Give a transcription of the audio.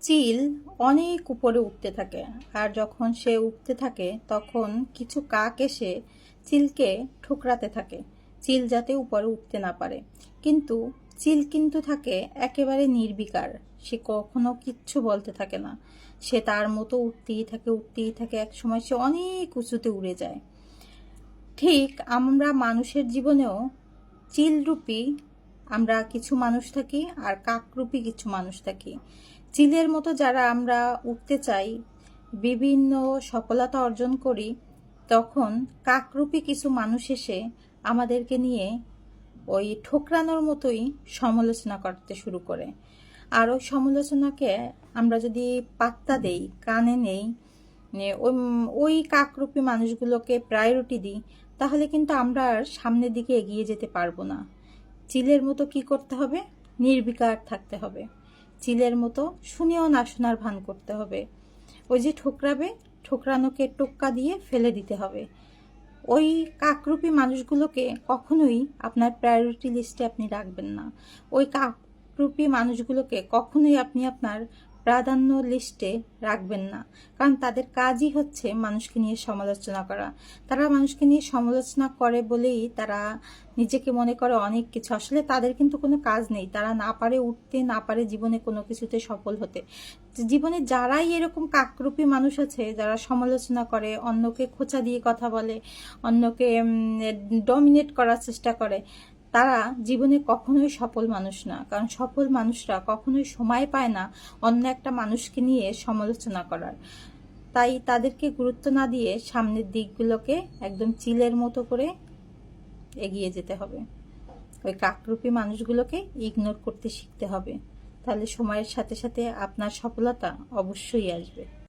চিল অনেক উপরে উঠতে থাকে, আর যখন সে উঠতে থাকে, তখন কিছু কাক এসে চিলকে ঠুকরাতে থাকে। চিল যাতে উপরে উঠতে না পারে। কিন্তু চিল কিন্তু থাকে একেবারে নির্বিকার, সে কখনো কিচ্ছু বলতে থাকে না। সে তার মতো উঠতেই থাকে উঠতেই থাকে, একসময় সে অনেক উঁচুতে উড়ে যায়। ঠিক আমরা মানুষের জীবনেও চিলরূপী আমরা কিছু মানুষ থাকি, আর কাকরূপী কিছু মানুষ থাকি। চিলের মতো যারা আমরা উঠতে চাই, বিভিন্ন সফলতা অর্জন করি, তখন কাকরূপী কিছু মানুষ এসে আমাদেরকে নিয়ে ওই ঠোকরানোর মতোই সমালোচনা করতে শুরু করে। আর ওই সমালোচনাকে আমরা যদি পাত্তা দেই, কানে নেই ওই ওই কাকরূপী মানুষগুলোকে প্রায়োরিটি দিই, তাহলে কিন্তু আমরা আর সামনের দিকে এগিয়ে যেতে পারব না। চিলের মতো কি করতে হবে? নির্বিকার থাকতে হবে। চিলের মতো শুনেও না শোনার ভান করতে হবে। ওই যে ঠোকরাবে, ঠোকরানোকে টোক্কা দিয়ে ফেলে দিতে হবে। ওই কাকরূপী মানুষগুলোকে কখনোই আপনার প্রায়োরিটি লিস্টে আপনি রাখবেন না। ওই কাকরূপী মানুষগুলোকে কখনোই আপনি আপনার প্রাধান্য লিস্টে রাখবেন না। কারণ তাদের কাজই হচ্ছে মানুষকে নিয়ে সমালোচনা করা। তারা মানুষকে নিয়ে সমালোচনা করে বলেই তারা নিজেকে মনে করে অনেক কিছু। আসলে তাদের কিন্তু কোনো কাজ নেই। তারা না পারে উঠতে, না পারে জীবনে কোনো কিছুতে সফল হতে। জীবনে যারাই এরকম কাকরূপী মানুষ আছে, যারা সমালোচনা করে, অন্যকে খোঁচা দিয়ে কথা বলে, অন্যকে ডমিনেট করার চেষ্টা করে তারা জীবনে কখনোই সফল মানুষ না। কারণ সফল মানুষরা কখনোই সময় পায় না অন্য একটা মানুষকে নিয়ে সমালোচনা করার। তাই তাদেরকে গুরুত্ব না দিয়ে সামনের দিকগুলোকে একদম চিলের মতো করে এগিয়ে যেতে হবে। ওই কাকরূপী মানুষগুলোকে ইগনোর করতে শিখতে হবে। তাহলে সময়ের সাথে সাথে আপনার সফলতা অবশ্যই আসবে।